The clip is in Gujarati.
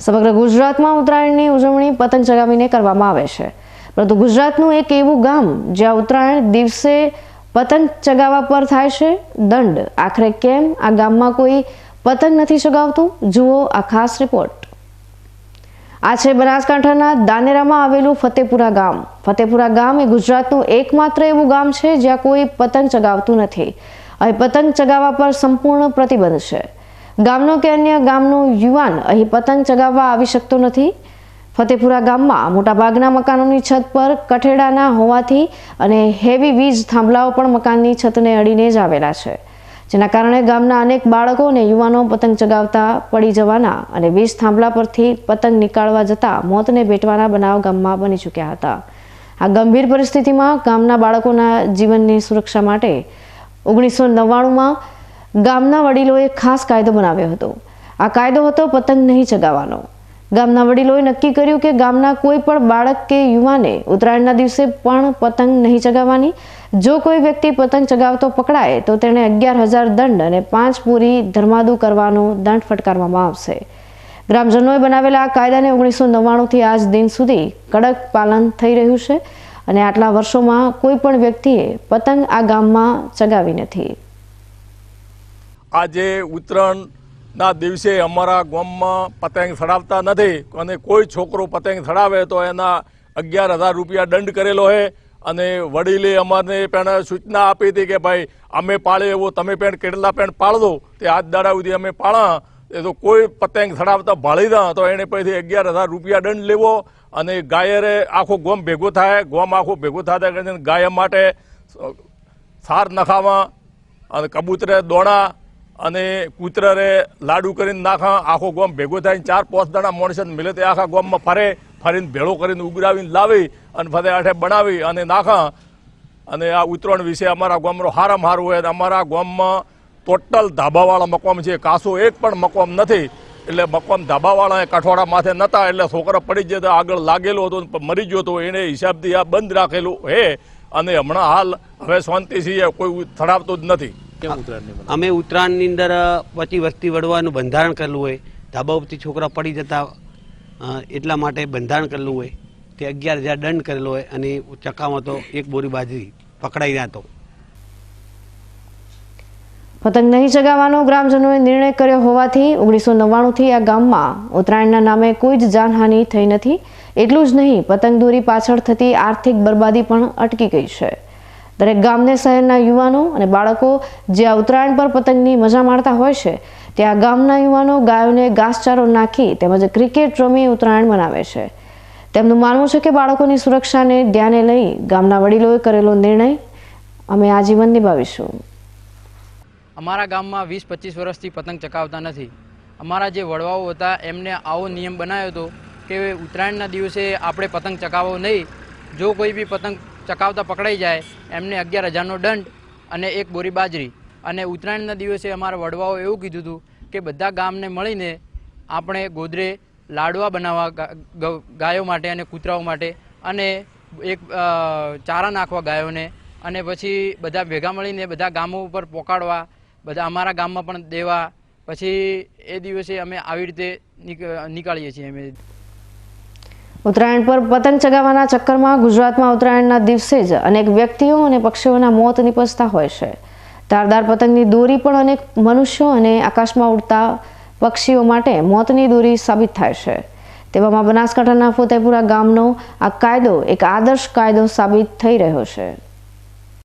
સમગ્ર ગુજરાતમાં ઉત્તરાયણની ઉજવણી પતંગ ચગાવીને કરવામાં આવે છે. પરંતુ ગુજરાતનું એક એવું ગામ, જ્યાં ઉત્તરાયણ દિવસે પતંગ ચગાવવા પર થાય છે, દંડ. આખરે કેમ? આ ગામમાં કોઈ પતંગ નથી ચગાવતું? જુઓ આ ખાસ રિપોર્ટ. આ છે બનાસકાંઠાના દાનેરામાં આવેલું ફતેપુરા ગામ. ફતેપુરા ગામ એ ગુજરાતનું એકમાત્ર એવું ગામ છે, જ્યાં કોઈ પતંગ ચગાવતું નથી. અહીં પતંગ ચગાવવા પર સંપૂર્ણ પ્રતિબંધ છે. ગામનો કે અન્ય ગામનો યુવાન અહીં પતંગ ચગાવવા આવી શકતો નથી? ફતેપુરા ગામમાં મોટાભાગના મકાનોની છત પર કઠેડાના હોવાથી અને હેવી વીજ થાંભલાઓ પણ મકાનની છતને અડીને જ આવેલા છે. જેના કારણે ગામના અનેક બાળકો અને યુવાનો પતંગ ચગાવતા પડી જવાના અને વીજ થાંભલા પરથી પતંગ નીકાળવા જતા મોતને ભેટવાના બનાવ ગામમાં બની ચૂક્યા હતા. આ ગંભીર પરિસ્થિતિમાં ગામના બાળકોના જીવનની સુરક્ષા માટે ઓગણીસો નવ્વાણુંમાં ગામના વડીલોએ ખાસ કાયદો બનાવ્યો હતો. આ કાયદો હતો પતંગ નહીં ચગાવવાનો. ગામના વડીલોએ નક્કી કર્યું કે ગામના કોઈ પણ બાળક કે યુવાને ઉત્તરાયણના દિવસે પણ પતંગ નહીં ચગાવવાની. જો કોઈ વ્યક્તિ પતંગ ચગાવતો પકડાય, તો તેને અગિયાર હજાર દંડ અને પાંચ પૂરી ધર્માદુ કરવાનો દંડ ફટકારવામાં આવશે. ગ્રામજનોએ બનાવેલા આ કાયદાને ઓગણીસો નવ્વાણુંથી આજ દિન સુધી કડક પાલન થઈ રહ્યું છે અને આટલા વર્ષોમાં કોઈ પણ વ્યક્તિએ પતંગ આ ગામમાં ચગાવી નથી. આજે ઉત્તરાયણના દિવસે અમારા ગામમાં પતંગ ચડાવતા નથી અને કોઈ છોકરો પતંગ ચડાવે તો એના અગિયાર હજાર રૂપિયા દંડ કરેલો છે. અને વડીલે અમારને પણ સૂચના આપી હતી કે ભાઈ, અમે પાળે એવો, તમે પણ કેટલા પણ પાળદો તે આજ દાડા સુધી અમે પાળા. એ તો કોઈ પતંગ ચડાવતા ભાળી દા તો એને પછી અગિયાર હજાર રૂપિયા દંડ લેવો. અને ગાયરે આખો ગોમ ભેગો થાય, ગોમ આખો ભેગો થતા કરીને ગાય માટે સાર નખાવા અને કબૂતરે દોણા અને કૂતરરે લાડુ કરીને નાખા, આખો ગોમ ભેગો થાય ચાર પાંચ દાણા માણસ મિલે તે આખા ગોમમાં ફરે, ફરીને ભેળો કરીને ઉગરાવીને લાવી અને ફતે આઠે બનાવી અને નાખા. અને આ ઉત્તરાયણ વિશે અમારા ગામનો હારમ હારું હોય અમારા ગામમાં ટોટલ ધાબાવાળા મકવામ છે. કાસો એક પણ મકવામ નથી. એટલે મકોમ ધાબાવાળા એ કઠોળા માથે નતા, એટલે છોકરો પડી જતો, આગળ લાગેલો હતો મરી ગયો હતો એને હિસાબથી આ બંધ રાખેલું હે. અને હમણાં હાલ હવે શાંતિથી કોઈ થડાવતું જ નથી? અમે ઉત્તરાયણની અંદર પછી વસ્તી વળવાનું બંધારણ કરેલું હોય. ધાબા ઉપરથી છોકરા પડી જતા એટલા માટે બંધારણ કરેલું હોય. તે અગિયાર હજાર દંડ કરેલો હોય અને ચકામાં તો એક બોરી બાજરી પકડાઈ રહ્યા તો પતંગ નહીં ચગાવવાનો ગ્રામજનોએ નિર્ણય કર્યો હોવાથી ઓગણીસો નવ્વાણુંથી આ ગામમાં ઉત્તરાયણના નામે કોઈ જ જાનહાનિ થઈ નથી. એટલું જ નહીં પતંગ દોરી પાછળ થતી આર્થિક બરબાદી પણ અટકી ગઈ છે. દરેક ગામને શહેરના યુવાનો અને બાળકો જે આ ઉત્તરાયણ પર પતંગની મજા માણતા હોય છે ત્યાં ગામના યુવાનો ગાયોને ઘાસચારો નાખી તેમજ ક્રિકેટ રમી ઉત્તરાયણ મનાવે છે. તેમનું માનવું છે કે બાળકોની સુરક્ષાને ધ્યાને લઈ ગામના વડીલોએ કરેલો નિર્ણય અમે આજીવન નિભાવીશું. અમારા ગામમાં વીસ પચીસ વર્ષથી પતંગ ચકાવતા નથી. અમારા જે વડવાઓ હતા, એમને આવો નિયમ બનાવ્યો હતો કે ઉત્તરાયણના દિવસે આપણે પતંગ ચકાવવો નહીં. જો કોઈ બી પતંગ ચકાવતા પકડાઈ જાય, એમને અગિયાર હજારનો દંડ અને એક બોરી બાજરી. અને ઉત્તરાયણના દિવસે અમારા વડવાઓ એવું કીધું હતું કે બધા ગામને મળીને આપણે ગોદરે લાડવા બનાવવા ગાયો માટે અને કૂતરાઓ માટે અને એક ચારા નાખવા ગાયોને અને પછી બધા ભેગા મળીને બધા ગામો ઉપર પોકાડવા, બધા અમારા ગામમાં પણ દેવા. પછી એ દિવસે અમે આવી રીતે નીકળીએ છીએ અમે. ઉત્તરાયણ પર પતંગ ચગાવવાના ચક્કરમાં ગુજરાતમાં ઉત્તરાયણના દિવસે જ અનેક વ્યક્તિઓ અને પક્ષીઓના મોત નિપજતા હોય છે. ધારદાર પતંગની દોરી પણ અનેક મનુષ્યો અને આકાશમાં ઉડતા પક્ષીઓ માટે મોતની દોરી સાબિત થાય છે. તેવામાં બનાસકાંઠાના ફોતેપુરા ગામનો આ કાયદો એક આદર્શ કાયદો સાબિત થઈ રહ્યો છે.